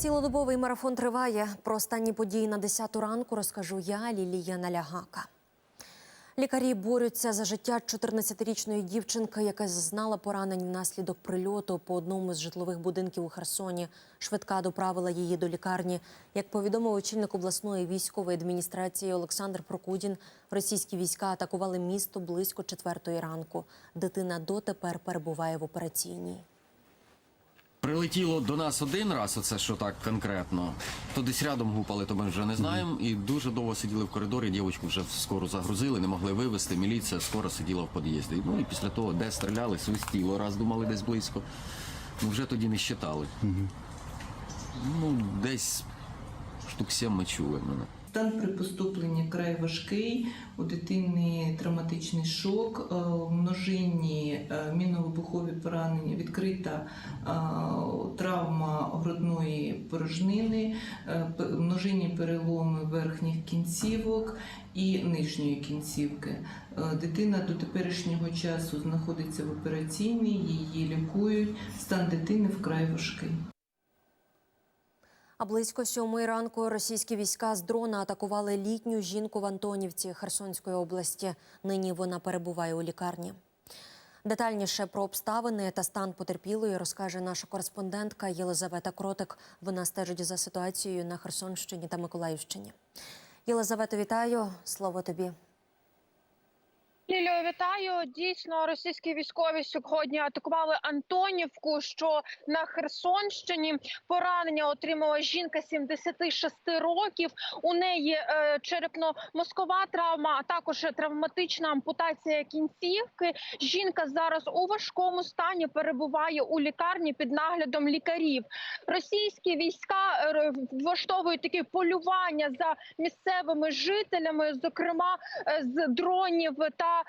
Цілодобовий марафон триває. Про останні події на 10 ранку розкажу я, Лілія Налягака. Лікарі борються за життя 14-річної дівчинки, яка зазнала поранень внаслідок прильоту по одному з житлових будинків у Херсоні. Швидка доправила її до лікарні. Як повідомив очільник обласної військової адміністрації Олександр Прокудін, російські війська атакували місто близько четвертої ранку. Дитина дотепер перебуває в операційній. Прилетіло до нас один раз, оце що так конкретно. То десь рядом гупали, то ми вже не знаємо. І дуже довго сиділи в коридорі. Дівчинку вже скоро загрузили, не могли вивезти. Міліція скоро сиділа в під'їзді. Ну і після того, де стріляли, свистіло, раз думали десь близько. Ну вже тоді не щитали. Ну, десь штук сім ми чули мене. Стан при поступленні край важкий, у дитини травматичний шок, е, множинні е, мінно-вибухові поранення, відкрита е, травма грудної порожнини, множинні переломи верхніх кінцівок і нижньої кінцівки. Дитина до теперішнього часу знаходиться в операційній, її лікують. Стан дитини вкрай важкий. А близько сьомої ранку російські війська з дрона атакували літню жінку в Антонівці Херсонської області. Нині вона перебуває у лікарні. Детальніше про обставини та стан потерпілої розкаже наша кореспондентка Єлизавета Кротик. Вона стежить за ситуацією на Херсонщині та Миколаївщині. Єлизавето, вітаю. Слово тобі. Лілію, вітаю. Дійсно, російські військові сьогодні атакували Антонівку, що на Херсонщині поранення отримала жінка 76 років. У неї е, черепно-мозкова травма, а також травматична ампутація кінцівки. Жінка зараз у важкому стані перебуває у лікарні під наглядом лікарів. Російські війська е, влаштовують такі полювання за місцевими жителями, зокрема е, з дронів та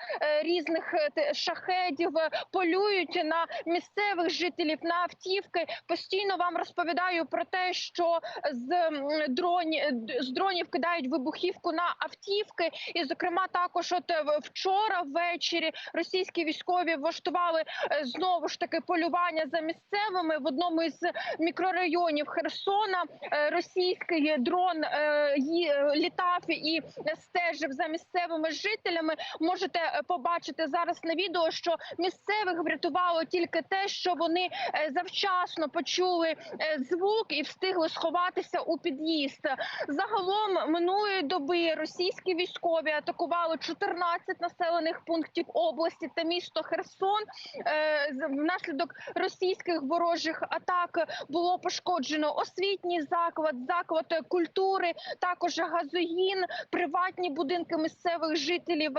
різних е, шахедів е, полюють на місцевих жителів на автівки. Постійно вам розповідаю про те, що з м, дроні з дронів кидають вибухівку на автівки, і зокрема також, от е, вчора ввечері російські військові влаштували е, знову ж таки полювання за місцевими в одному із мікрорайонів Херсона. Е, Російський дрон е, е, літав і стежив за місцевими жителями. Можете побачити зараз на відео, що місцевих врятувало тільки те, що вони е, завчасно почули е, звук і встигли сховатися у під'їзд. Загалом минулої доби російські військові атакували 14 населених пунктів області та місто Херсон. Е, Внаслідок російських ворожих атак було пошкоджено освітній заклад, заклад культури, також газогін, приватні будинки місцевих жителів.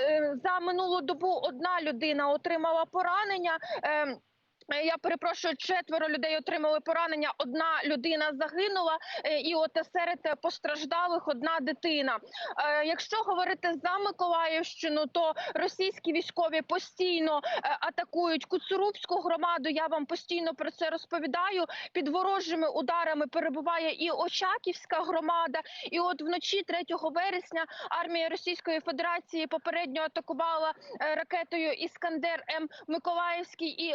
Е, За минулу добу одна людина отримала поранення. Е, Я перепрошую, четверо людей отримали поранення. Одна людина загинула, е, і от серед постраждалих одна дитина. Е, Якщо говорити за Миколаївщину, то російські військові постійно атакують Куцурубську громаду. Я вам постійно про це розповідаю. Під ворожими ударами перебуває і Очаківська громада. І от вночі 3 вересня армія Російської Федерації попередньо атакувала ракетою Іскандер М Миколаївський і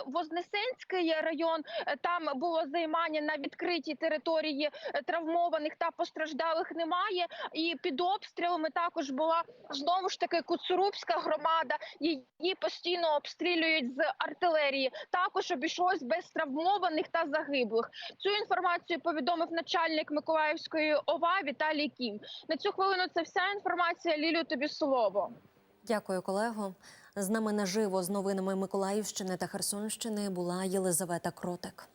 Вознесенський район. Е, Там було займання на відкритій території е, травмованих та постраждалих немає. І під обстрілами також була знову ж таки Куцурубська громада. Її постійно обстрілюють з артилерії. Також обійшлось без травмованих та загиблих. Цю інформацію повідомив начальник Миколаївської ОВА Віталій Кім. На цю хвилину це вся інформація. Лілю, тобі слово. Дякую, колего. З нами наживо з новинами Миколаївщини та Херсонщини була Єлизавета Кротик.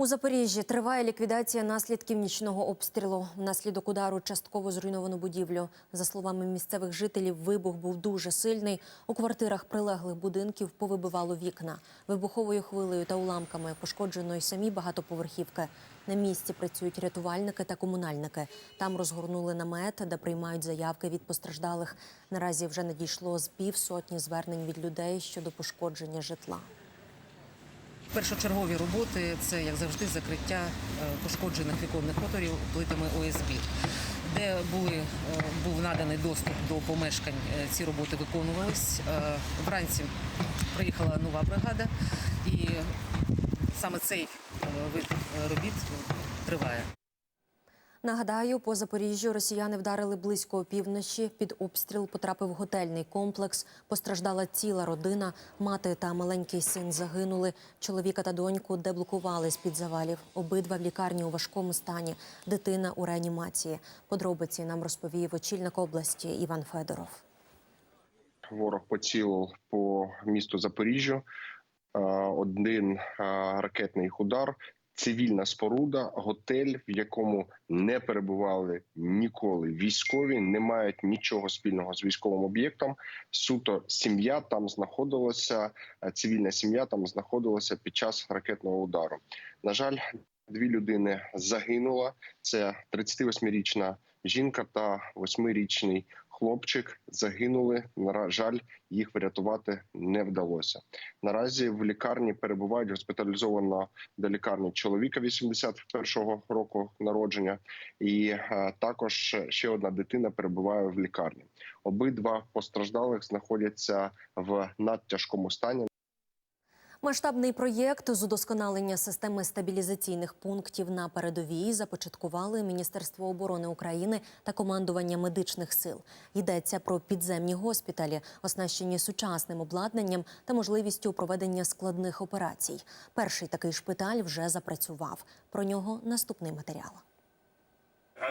У Запоріжжі триває ліквідація наслідків нічного обстрілу. Внаслідок удару частково зруйновано будівлю. За словами місцевих жителів, вибух був дуже сильний. У квартирах прилеглих будинків повибивало вікна. Вибуховою хвилею та уламками пошкоджено й самі багатоповерхівки. На місці працюють рятувальники та комунальники. Там розгорнули намет, де приймають заявки від постраждалих. Наразі вже надійшло з півсотні звернень від людей щодо пошкодження житла. Першочергові роботи це, як завжди, закриття е, пошкоджених віконних отворів плитами ОСБ. Де були, е, був наданий доступ до помешкань, е, ці роботи виконувались. Вранці приїхала нова бригада і саме цей вид робіт триває. Нагадаю, по Запоріжжю росіяни вдарили близько опівночі. Під обстріл потрапив готельний комплекс. Постраждала ціла родина. Мати та маленький син загинули. Чоловіка та доньку деблокували з під завалів. Обидва в лікарні у важкому стані. Дитина у реанімації. Подробиці нам розповів очільник області Іван Федоров. ворог поцілив по місту Запоріжжю. Е, Один е, ракетний удар, цивільна споруда, готель, в якому не перебували ніколи військові, не мають нічого спільного з військовим об'єктом. Суто сім'я там знаходилася, е, цивільна сім'я там знаходилася під час ракетного удару. На жаль, дві людини загинула. Це 38-річна жінка та 8-річний хлопчик загинули. На жаль, їх врятувати не вдалося. Наразі в лікарні перебувають госпіталізовано до лікарні чоловіка 81-го року народження, і е, також ще одна дитина перебуває в лікарні. Обидва постраждалих знаходяться в надтяжкому стані. Масштабний проєкт з удосконалення системи стабілізаційних пунктів на передовій започаткували Міністерство оборони України та командування медичних сил. Йдеться про підземні госпіталі, оснащені сучасним обладнанням та можливістю проведення складних операцій. Перший такий шпиталь вже запрацював. Про нього наступний матеріал.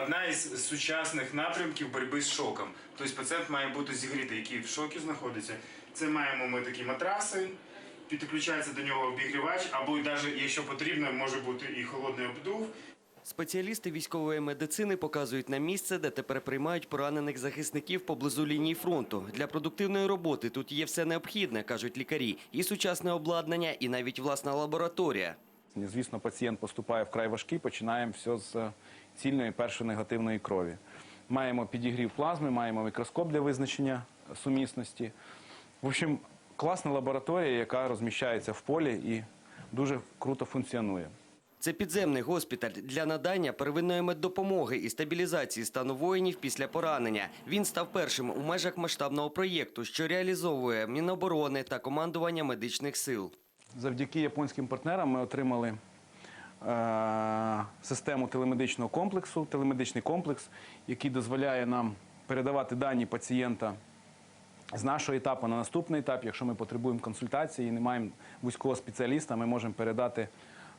Одна із сучасних напрямків боротьби з шоком. Тобто пацієнт має бути зігрітий, який в шокі знаходиться. Це маємо ми такі матраси, підключається до нього обігрівач, або навіть, якщо потрібно, може бути і холодний обдув. Спеціалісти військової медицини показують на місце, де тепер приймають поранених захисників поблизу лінії фронту. Для продуктивної роботи тут є все необхідне, кажуть лікарі, і сучасне обладнання, і навіть власна лабораторія. Звісно, пацієнт поступає вкрай важкий, починаємо все з цільної першої негативної крові. Маємо підігрів плазми, маємо мікроскоп для визначення сумісності. В общем, класна лабораторія, яка розміщається в полі і дуже круто функціонує. Це підземний госпіталь для надання первинної меддопомоги і стабілізації стану воїнів після поранення. Він став першим у межах масштабного проєкту, що реалізовує Міноборони та командування медичних сил. Завдяки японським партнерам ми отримали е, систему телемедичного комплексу, телемедичний комплекс, який дозволяє нам передавати дані пацієнта з нашого етапу на наступний етап. Якщо ми потребуємо консультації і не маємо вузького спеціаліста, ми можемо передати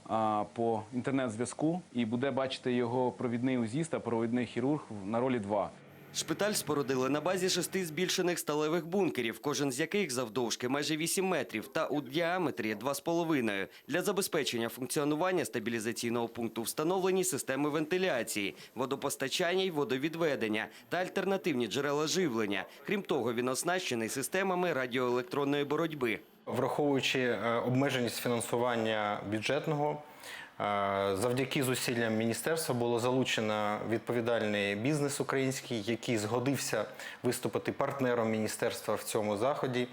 а, по інтернет-зв'язку і буде бачити його провідний узіст та провідний хірург на ролі 2. Шпиталь спорудили на базі шести збільшених сталевих бункерів, кожен з яких завдовжки майже 8 метрів та у діаметрі 2,5. Для забезпечення функціонування стабілізаційного пункту встановлені системи вентиляції, водопостачання й водовідведення та альтернативні джерела живлення. Крім того, він оснащений системами радіоелектронної боротьби. Враховуючи е, обмеженість фінансування бюджетного, завдяки зусиллям міністерства було залучено відповідальний бізнес український, який згодився виступити партнером міністерства в цьому заході.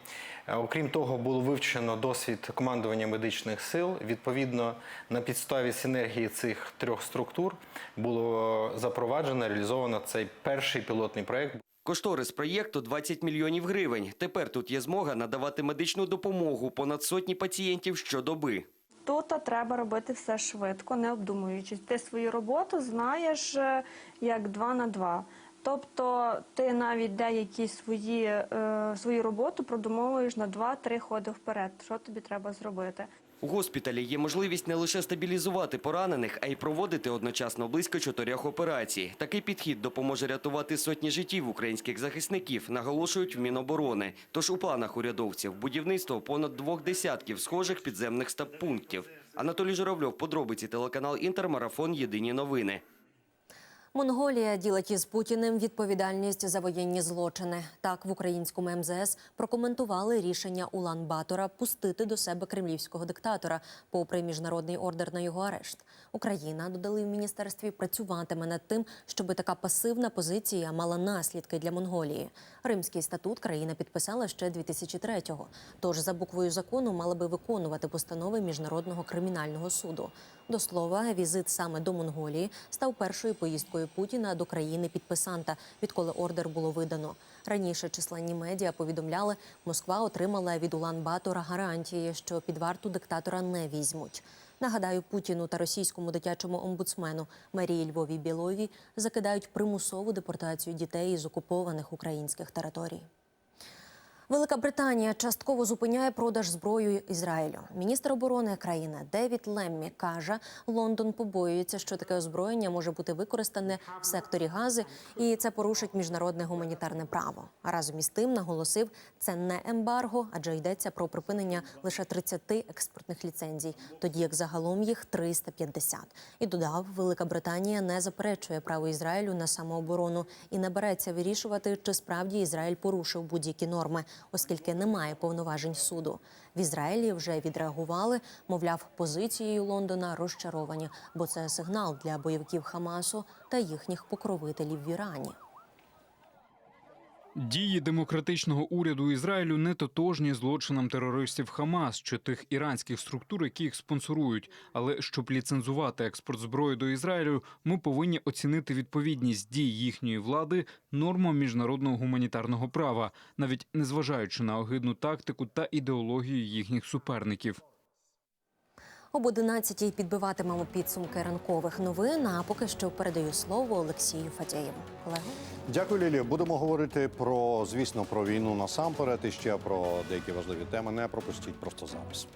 Окрім того, було вивчено досвід командування медичних сил. Відповідно, на підставі синергії цих трьох структур було запроваджено, реалізовано цей перший пілотний проект. Кошторис проєкту 20 мільйонів гривень. Тепер тут є змога надавати медичну допомогу понад сотні пацієнтів щодоби. Тут треба робити все швидко, не обдумуючись. Ти свою роботу знаєш е, як два на два. Тобто ти навіть деякі свої, е, свою роботу продумовуєш на два-три ходи вперед. Що тобі треба зробити? У госпіталі є можливість не лише стабілізувати поранених, а й проводити одночасно близько чотирьох операцій. Такий підхід допоможе рятувати сотні життів українських захисників, наголошують в Міноборони. Тож у планах урядовців будівництво понад двох десятків схожих підземних стаб-пунктів. Анатолій Журавльов, подробиці телеканал Інтермарафон. Єдині новини. Монголія ділить із Путіним відповідальність за воєнні злочини. Так в українському МЗС прокоментували рішення Улан-Батора пустити до себе кремлівського диктатора, попри міжнародний ордер на його арешт. Україна додали в міністерстві працюватиме над тим, щоб така пасивна позиція мала наслідки для Монголії. Римський статут країна підписала ще 2003-го. Тож за буквою закону мала би виконувати постанови міжнародного кримінального суду. До слова, візит саме до Монголії став першою поїздкою Путіна до країни підписанта, відколи ордер було видано. Раніше численні медіа повідомляли, Москва отримала від Улан-Батора гарантії, що під варту диктатора не візьмуть. Нагадаю, Путіну та російському дитячому омбудсмену Марії Львові Білові закидають примусову депортацію дітей із окупованих українських територій. Велика Британія частково зупиняє продаж зброї Ізраїлю. Міністр оборони країни Девід Леммі каже, Лондон побоюється, що таке озброєння може бути використане в секторі Гази, і це порушить міжнародне гуманітарне право. А разом із тим наголосив, це не ембарго, адже йдеться про припинення лише 30 експортних ліцензій, тоді як загалом їх 350. І додав, Велика Британія не заперечує право Ізраїлю на самооборону і не береться вирішувати, чи справді Ізраїль порушив будь-які норми, оскільки немає повноважень суду. В Ізраїлі вже відреагували, мовляв, позицією Лондона розчаровані, бо це сигнал для бойовиків Хамасу та їхніх покровителів в Ірані. Дії демократичного уряду Ізраїлю не тотожні злочинам терористів Хамас чи тих іранських структур, які їх спонсорують. Але щоб ліцензувати експорт зброї до Ізраїлю, ми повинні оцінити відповідність дій їхньої влади нормам міжнародного гуманітарного права, навіть незважаючи на огидну тактику та ідеологію їхніх суперників. Об 11-й підбиватимемо підсумки ранкових новин. А поки що передаю слово Олексію Фадєєву. Колего. Дякую, Лілі. Будемо говорити про, звісно, про війну насамперед і ще про деякі важливі теми. Не пропустіть просто зараз.